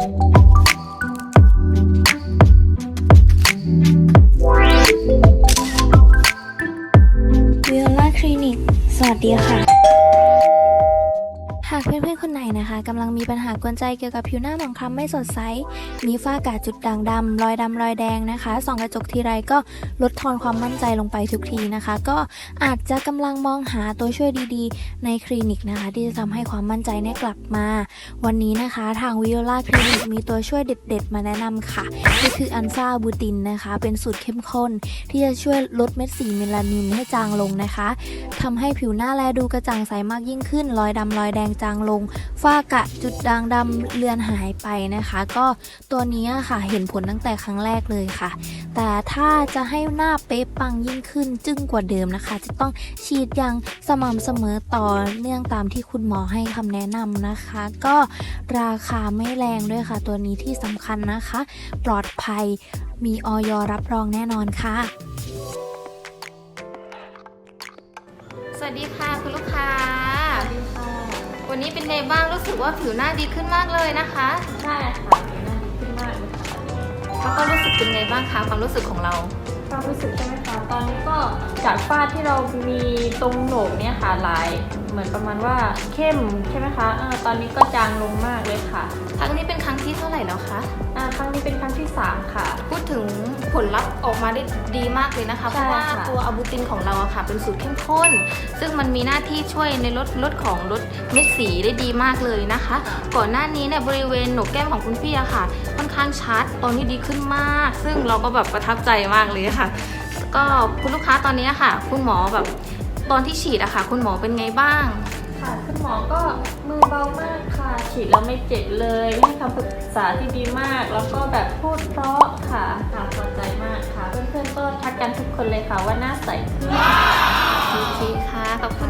วิลล่าคลินิก สวัสดีค่ะ หากเพื่อนๆคนไหนนะคะกำลังมีปัญหากวนใจเกี่ยวกับผิวหน้าหมองคล้ำไม่สดใส มีฝ้ากระจุดด่างดำรอยดำรอยแดงนะคะส่องกระจกทีไรก็ลดทอนความมั่นใจลงไปทุกทีนะคะ ก็อาจจะกำลังมองหาตัวช่วยดีๆ ในคลินิกนะคะ ที่จะทำให้ความมั่นใจเนี่ยกลับมา วันนี้นะคะทางวิโอลาคลินิกมีตัวช่วยเด็ด ๆ มาแนะนำค่ะนี่คืออันซาบูตินนะคะ เป็นสูตรเข้มข้น ที่จะช่วยลดเม็ดสีเมลานินให้จางลงนะคะทำให้ผิวหน้าแลดูกระจ่างใสมากยิ่งขึ้น รอยดำรอยแดงจางลง ฝ้ากะจุดด่างดำเลือนหายไปนะคะ ก็ตัวนี้ค่ะเห็นผลตั้งแต่ครั้งแรกเลยค่ะ แต่ถ้าจะให้หน้าเป๊ะปังยิ่งขึ้นจึ้งกว่าเดิมนะคะ จะต้องฉีดอย่างสม่ำเสมอต่อเนื่องตามที่คุณหมอให้คำแนะนำนะคะ ก็ราคาไม่แรงด้วยค่ะ ตัวนี้ที่สำคัญนะคะ ปลอดภัยมีออยรับรองแน่นอนค่ะสวัสดีค่ะ คุณลูกค้า วันนี้เป็นไงบ้างรู้สึกว่าผิวหน้าดีขึ้นมากเลยนะคะ ใช่ค่ะผิวหน้าดีขึ้นมากเลยค่ะแล้วก็รู้สึกเป็นไงบ้างคะความรู้สึกของเรา ความรู้สึกใช่ไหมคะตอนนี้ก็จากฝ้าที่เรามีตรงโหนกเนี่ยค่ะลายเหมือนประมาณว่าเข้มใช่ไหมคะเออตอนนี้ก็จางลงมากเลยค่ะ ครั้งนี้เป็นครั้งที่เท่าไหร่แล้วคะอ่าครั้งนี้เป็นครั้งที่สามค่ะพูดถึงผ ลลัพธ์ออกมาได้ดีมากเลยนะคะ เพใช่ราะว่าค่ะ ตัวอะบูตินของเราอะค่ะ เป็นสูตรเข้มข้น ซึ่งมันมีหน้าที่ช่วยในลดลดของลดเม็ดสีได้ดีมากเลยนะคะ ก่อนหน้านี้เนี่ยบริเวณโหนกแก้มของคุณพี่อะค่ะ ค่อนข้างชัด ตอนนี้ดีขึ้นมาก ซึ่งเราก็แบบประทับใจมากเลยค่ะ ก็คุณลูกค้าตอนนี้อะค่ะ คุณหมอแบบตอนที่ฉีดอะค่ะ คุณหมอเป็นไงบ้าง ค่ะคุณหมอก็มือเบามากค่ะฉีดแล้วไม่เจ็บเลยให้คำปรึกษาที่ดีมาก แล้วก็แบบพูดเพราะค่ะค่ะพอใจมากค่ะ เพื่อนๆก็ทักกันทุกคนเลยค่ะว่าหน้าใสขึ้น โอเค่ะ ขอบคุณ